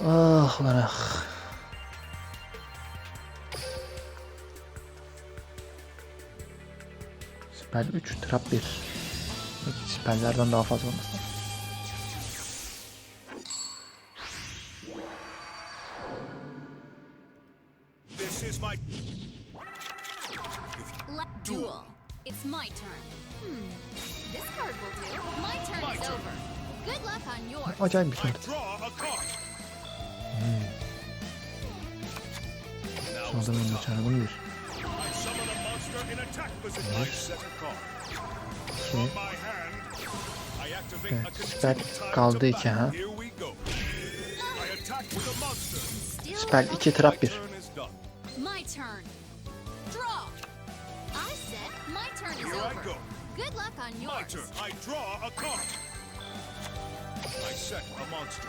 Ah lan ah. Spell 3, trap 1. Spelllerden daha fazla olması lazım. This is my Let duel. It's my turn. Hmm. This card will do. My turn is over. Good luck on yours. Acayip bir I Here we go. I attack with a monster. Still Spell 2, trap My 1. turn is done. My turn. Draw. I said my turn is Here I over. go. Good luck on My yours. turn. I draw a card. I set a monster.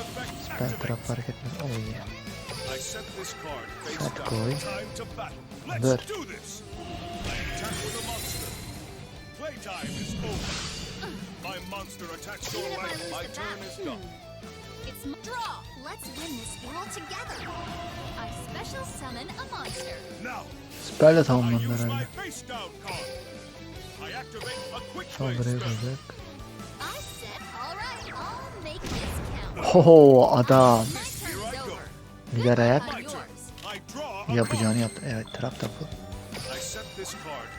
Effect Spell trap activates. fark etmez. Oh yeah. Down. koy. Battle. Monster. Playtime is over. My monster attacks your life. My turn battle, is done. It's draw. Let's win this duel together. I special summon a monster. Now, I tamamlandı herhalde. face down Ho adam. Diğer ayak yapacağını yaptı. Evet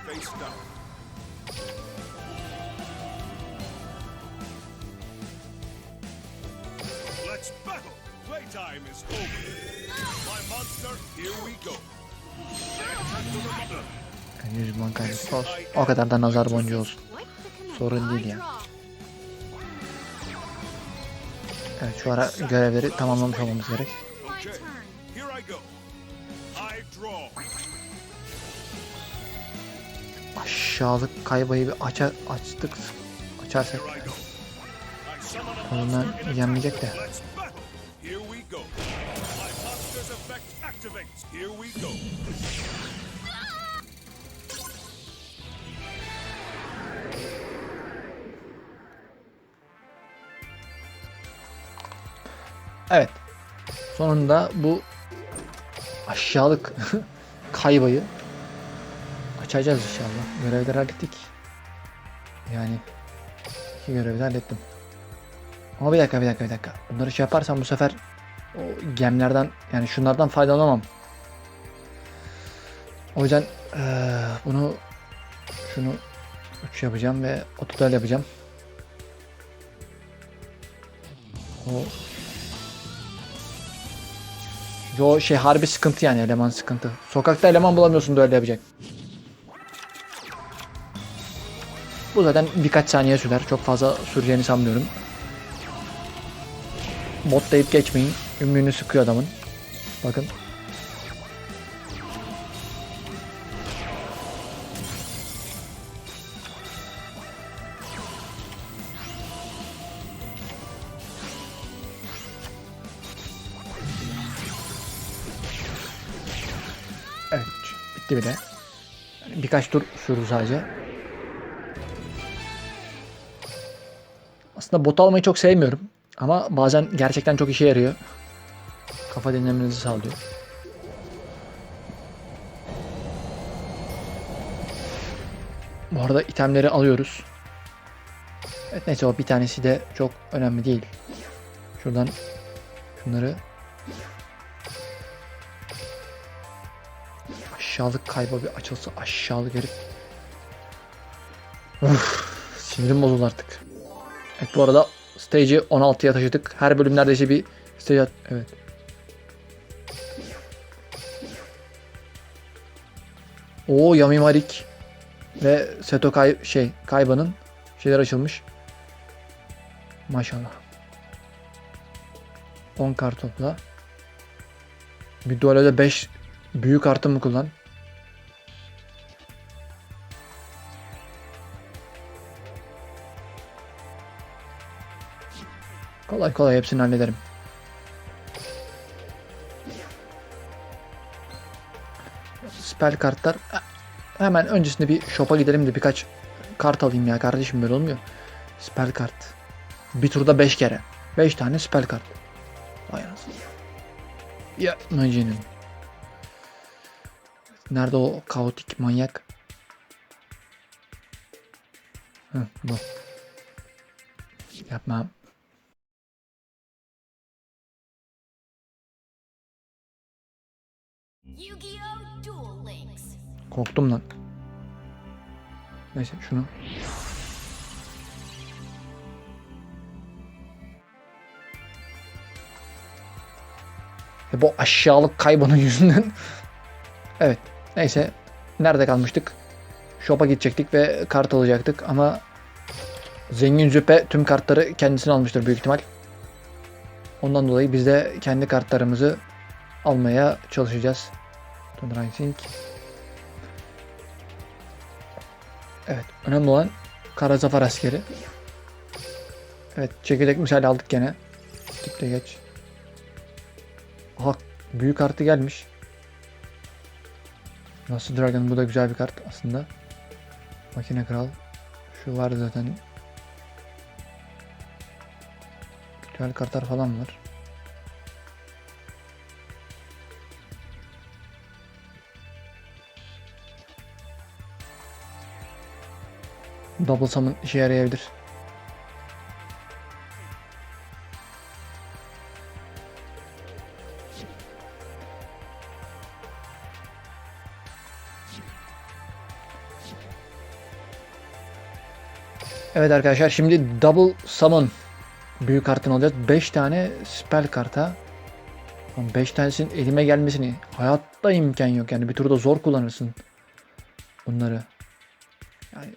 face down. Let's battle. Playtime is over. My monster, here we go. I attack with a monster. Yani 100 ban kaybı olsun. O kadar da nazar boncuğu olsun. Sorun değil ya. Evet şu ara görevleri tamamlamış olmamız gerek. Aşağılık kaybayı bir açar, açtık. Açarsak Ondan yenmeyecek de. Evet. Sonunda bu aşağılık kaybayı açacağız inşallah. Görevleri hallettik. Yani iki görevi hallettim. Ama bir dakika bir dakika bir dakika. Bunları şey yaparsam bu sefer o gemlerden yani şunlardan faydalanamam. O yüzden eee, bunu şunu 3 yapacağım ve ototal yapacağım. O Yo şey harbi sıkıntı yani eleman sıkıntı. Sokakta eleman bulamıyorsun da öyle yapacak. Bu zaten birkaç saniye sürer. Çok fazla süreceğini sanmıyorum. Bot deyip geçmeyin. Ümrünü sıkıyor adamın. Bakın. Evet. Bitti bile. Yani birkaç tur sürdü sadece. Aslında bot almayı çok sevmiyorum. Ama bazen gerçekten çok işe yarıyor. Kafa dinlemenizi sağlıyor. Bu arada itemleri alıyoruz. Evet neyse o bir tanesi de çok önemli değil. Şuradan şunları aşağılık kayba bir açılsa aşağılık herif. Uf, sinirim bozuldu artık. Evet bu arada stage'i 16'ya taşıdık. Her bölüm neredeyse bir stage at- Evet. Oo Yami Marik ve Seto Kay şey Kayba'nın şeyler açılmış. Maşallah. 10 kart topla. Bir duelode 5 büyük artı mı kullan? Kolay kolay hepsini hallederim. Spell kartlar. Hemen öncesinde bir shop'a gidelim de birkaç kart alayım ya kardeşim böyle olmuyor. Spell kart. Bir turda 5 kere. 5 tane spell kart. Vay anasını. Ya Naci'nin. Nerede o kaotik manyak? Hı, bu. Yapmam. Korktum lan. Neyse şunu. E bu aşağılık kaybının yüzünden. evet. Neyse. Nerede kalmıştık? Shop'a gidecektik ve kart alacaktık ama Zengin Züppe tüm kartları kendisine almıştır büyük ihtimal. Ondan dolayı biz de kendi kartlarımızı almaya çalışacağız. Thunder Rising. Evet. Önemli olan Kara Zafer askeri. Evet. Çekirdek misali aldık gene. Tipte geç. Aha. Büyük kartı gelmiş. Nasıl Dragon bu da güzel bir kart aslında. Makine Kral. Şu var zaten. Güzel kartlar falan var. Double summon işe yarayabilir. Evet arkadaşlar şimdi double summon büyük kartını alacağız. 5 tane spell karta. 5 tanesinin elime gelmesini hayatta imkan yok yani bir turda zor kullanırsın bunları. Yani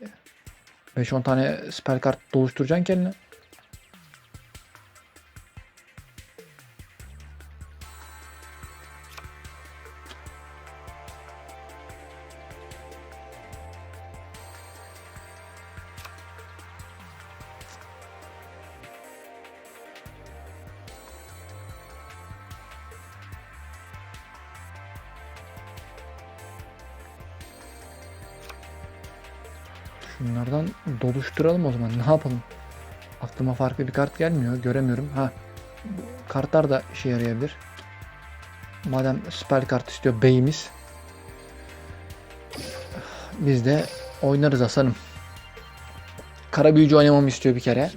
5-10 tane spell kart doluşturacaksın kendine. Doluşturalım o zaman. Ne yapalım? Aklıma farklı bir kart gelmiyor. Göremiyorum. Ha. Kartlar da işe yarayabilir. Madem spell kart istiyor beyimiz. Biz de oynarız aslanım. Kara büyücü oynamamı istiyor bir kere.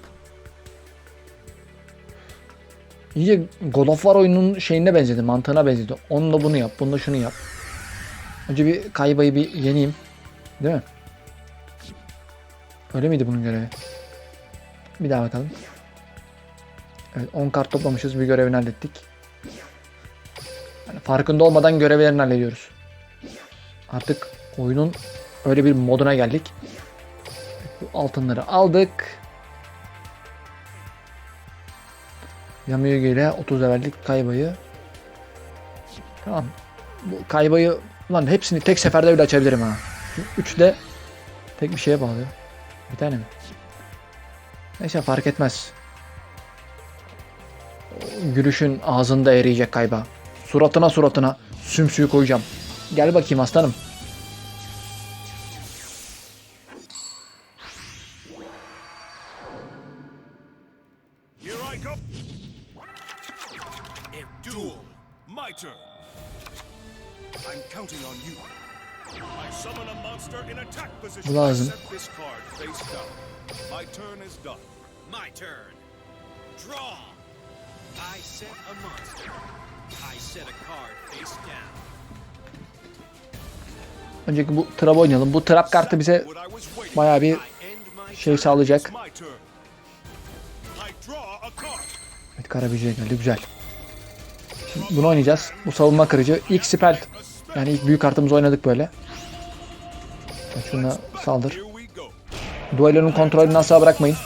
İyice God of War oyunun şeyine benzedi, mantığına benzedi. Onu da bunu yap, bunu da şunu yap. Önce bir kaybayı bir yeneyim. Değil mi? Öyle miydi bunun görevi? Bir daha bakalım. Evet 10 kart toplamışız. Bir görevini hallettik. Yani farkında olmadan görevlerini hallediyoruz. Artık oyunun öyle bir moduna geldik. Bu altınları aldık. Yamuyugi ile 30 levellik kaybayı. Tamam. Bu kaybayı lan hepsini tek seferde bile açabilirim ha. Üçü de tek bir şeye bağlıyor. Bir tane mi? Neyse fark etmez. Gülüşün ağzında eriyecek kayba. Suratına suratına sümsüğü koyacağım. Gel bakayım aslanım. Here I Draw. I set a monster. I set a card face down. Önceki bu trap oynayalım. Bu trap kartı bize bayağı bir şey sağlayacak. Evet kara büyücüye geldi. Güzel. Şimdi bunu oynayacağız. Bu savunma kırıcı. İlk spell. Yani ilk büyük kartımızı oynadık böyle. Şuna saldır. Duelonun kontrolünü asla bırakmayın.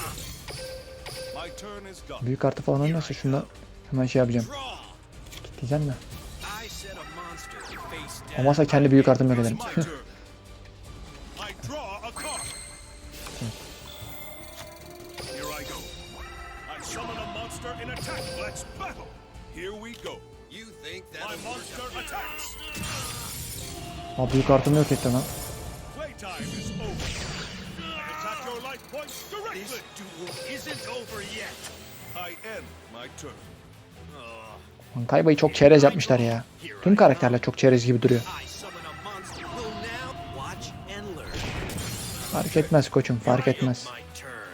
Büyük kartı falan oynarsa şunda Hemen şey yapacağım. Draw. Diyeceğim de. Olmazsa kendi büyük kartımı yok ederim. Aa büyük kartımı yok etti lan. This duel isn't over yet. Kaybayı çok çerez yapmışlar ya. Tüm karakterler çok çerez gibi duruyor. Fark etmez koçum fark etmez.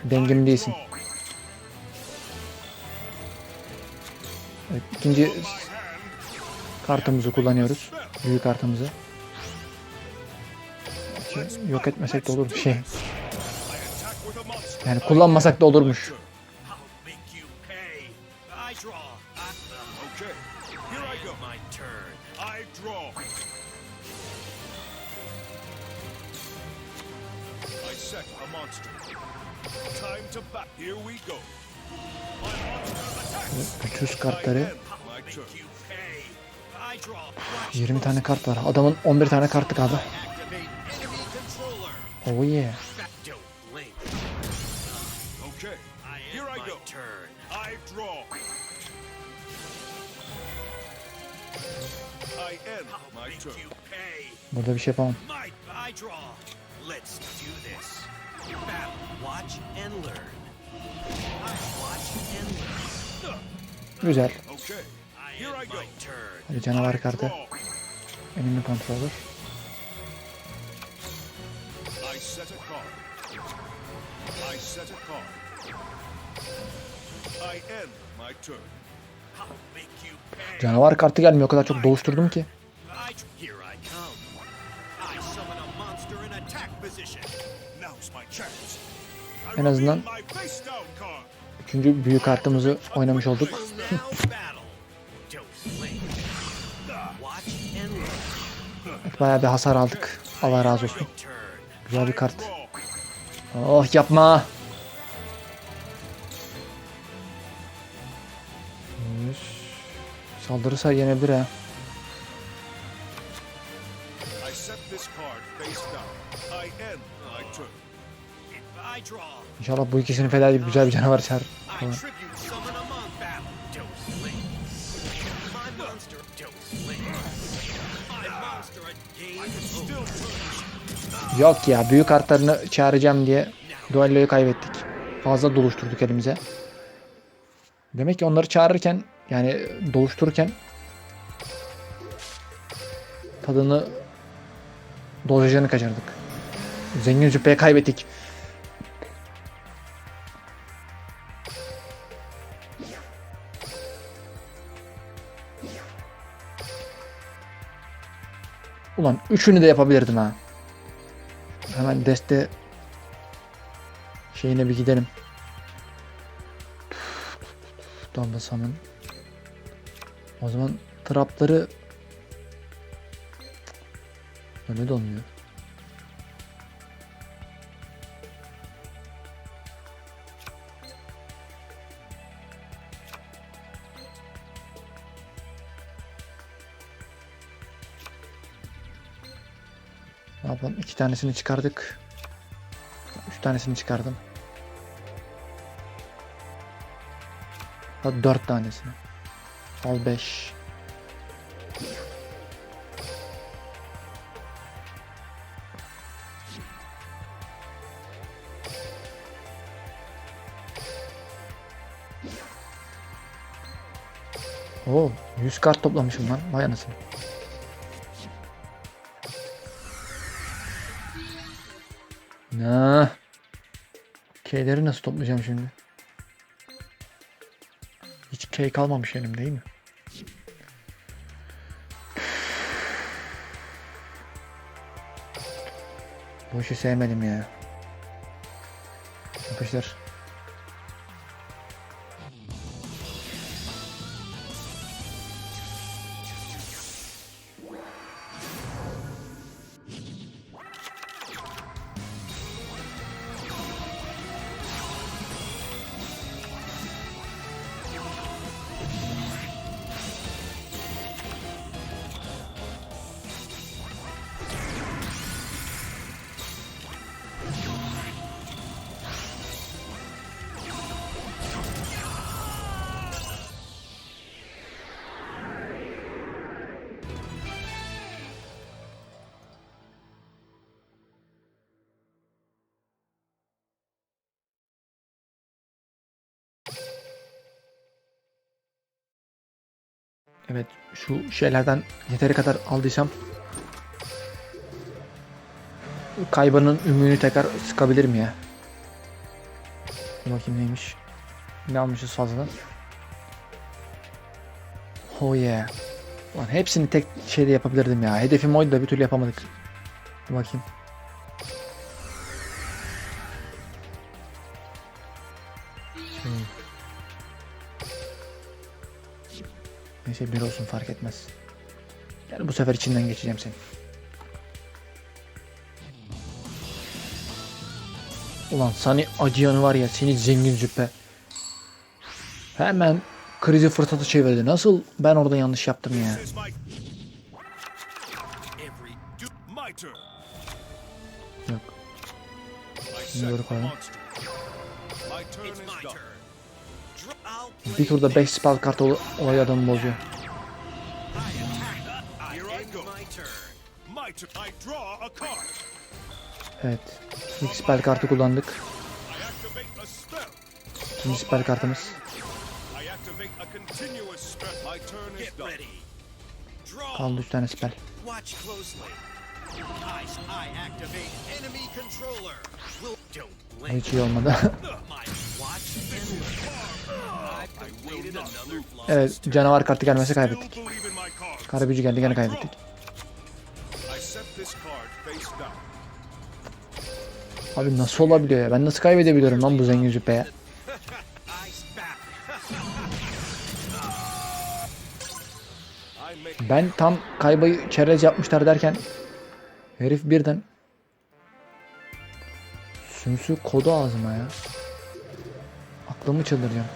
Dengim değilsin. Evet, ikinci kartımızı kullanıyoruz. Büyük kartımızı. Yok etmesek de olur bir şey. Yani kullanmasak da olurmuş. Monster. Time to back. Here we go. Güçsüz kartları end my turn. You pay. I draw. Watch 20 tane kart var. Adamın 11 tane kartı kaldı. Oh yeah. Burada bir şey yapamam. Güzel. Hadi canavar kartı. Enemy controller. I set a card. I set a card. I end my turn. I'll make you pay. Canavar kartı gelmiyor. O kadar çok doğuşturdum ki. En azından-. Üçüncü büyük kartımızı oynamış olduk. Bayağı bir hasar aldık. Allah razı olsun. Güzel bir kart. Oh yapma. Saldırırsa yenebilir ha. İnşallah bu ikisini feda edip güzel bir canavar çağır. Tamam. Yok ya büyük kartlarını çağıracağım diye duelloyu kaybettik. Fazla doluşturduk elimize. Demek ki onları çağırırken yani doluştururken tadını dozajını kaçırdık. Zengin züppeye kaybettik. Ulan üçünü de yapabilirdim ha. Hemen deste şeyine bir gidelim. Summon. O zaman trapları öyle de. Yapalım? İki tanesini çıkardık. Üç tanesini çıkardım. Hadi dört tanesini. Al beş. Oo, 100 kart toplamışım lan. Vay anasını. Ne? K'leri nasıl toplayacağım şimdi? Hiç K kalmamış elimde değil mi? Bu işi sevmedim ya. Yapıştır. Evet şu şeylerden yeteri kadar aldıysam kaybanın ümüğünü tekrar sıkabilirim ya. Bakayım neymiş. Ne almışız fazladan? Oh yeah. Lan hepsini tek şeyde yapabilirdim ya. Hedefim oydu da bir türlü yapamadık. Bakayım. Neyse bir olsun fark etmez. Yani bu sefer içinden geçeceğim seni. Ulan seni acıyanı var ya seni zengin züppe. Hemen krizi fırsatı çevirdi. Nasıl ben orada yanlış yaptım ya. Yok. Şimdi koyalım. Bir turda 5 spell kartı ol- olay adamı bozuyor. Evet. İlk spell kartı kullandık. İkinci spell kartımız. Kaldı 3 tane spell. Hiç iyi olmadı. evet canavar kartı gelmesi Still kaybettik. Kara büyücü geldi gene kaybettik. Abi nasıl olabiliyor ya? Ben nasıl kaybedebiliyorum lan bu zengin züppeye? Ben tam kaybayı çerez yapmışlar derken herif birden sümsü kodu ağzıma ya. Aklımı çıldıracağım.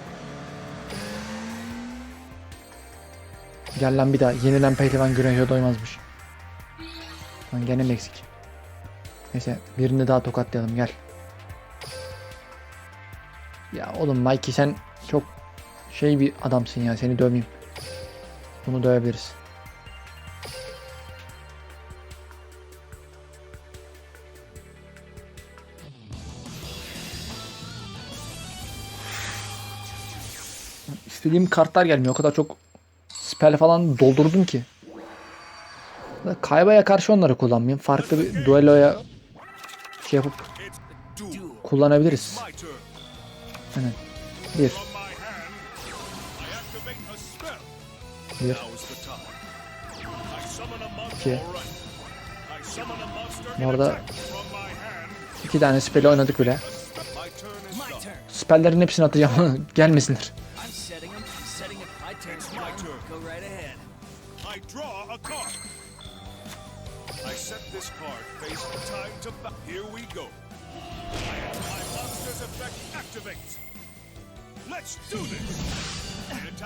Gel lan bir daha. Yenilen pehlivan güreşe doymazmış. Lan gene mi eksik? Neyse birini daha tokatlayalım gel. Ya oğlum Mikey sen çok şey bir adamsın ya seni dövmeyeyim. Bunu dövebiliriz. İstediğim kartlar gelmiyor. O kadar çok spell falan doldurdum ki. Kaybaya karşı onları kullanmayayım. Farklı bir duelloya şey yapıp kullanabiliriz. Aynen. Bir. Bir. İki. Bu arada- iki tane spell oynadık bile. Spelllerin hepsini atacağım. Gelmesinler. This card face time to ba- Here we go. My monster's effect activates. Let's do this.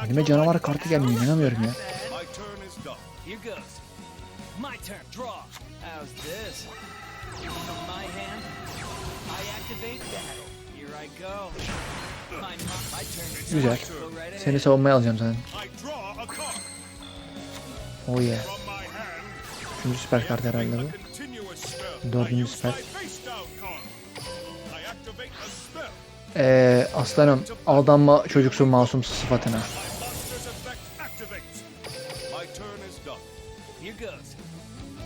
Elime from canavar kartı gelmiyor. İnanamıyorum ya. My turn is done. Here goes. My turn. Draw. How's this? From my hand, I activate battle. Here I go. My, my turn. Güzel. Seni savunmaya alacağım zaten. Oh yeah. From my hand, Üçüncü süper kart herhalde bu. Dördüncü spell. Ee, aslanım aldanma çocuksu masumsu sıfatına. My monster's effect activates. My turn is done. Here goes.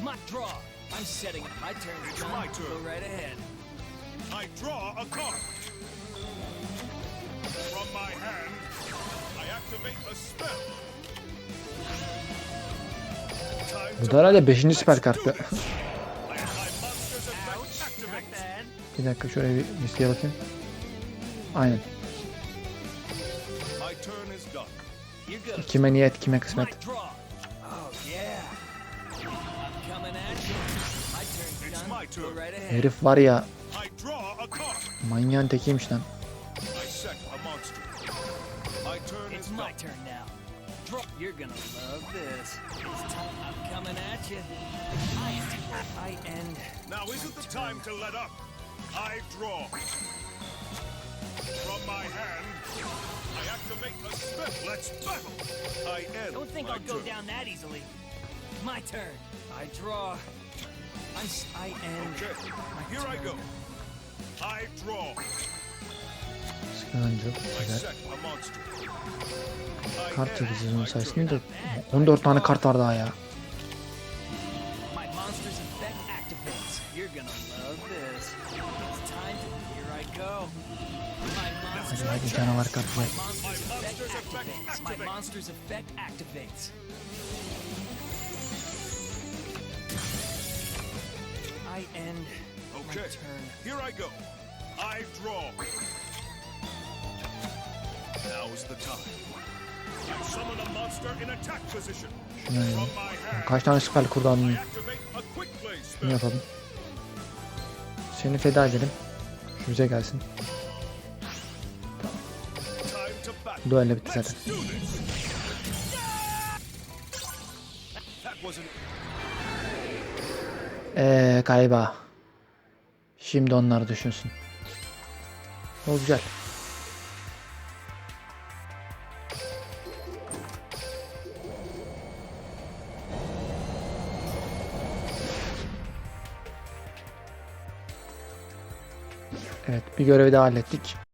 My draw. I'm setting it. My turn. It's my turn. Go right ahead. I draw a card. From my hand, I activate a spell. Time Bu da herhalde 5. süper kartı. Bir dakika şöyle bir listeye bakayım. Aynen. Kime niyet kime kısmet. Herif var ya manyağın tekiymiş lan. You're gonna love this. It's time. I'm coming at you. I, I end. Now isn't the time to let up. I draw. From my hand, I activate a spell. Let's battle. I end. Don't think my I'll go turn. down that easily. My turn. I draw. I, I end. Okay, My here I turn. go. I draw. Sıkıntı yok. I Güzel. I Kart çekeceğiz onun sayesinde de 14 tane kart var daha ya. Monster's effect activates. I end my Okay, turn. here I go. I draw. Now's the time. I summon a monster in attack position. From my hand, Kaç tane quick play ne spell. yapalım? Seni feda edelim. Şu bize gelsin. Duelle bitti zaten. Eee galiba. Şimdi onlar düşünsün. O güzel. Evet bir görevi daha hallettik.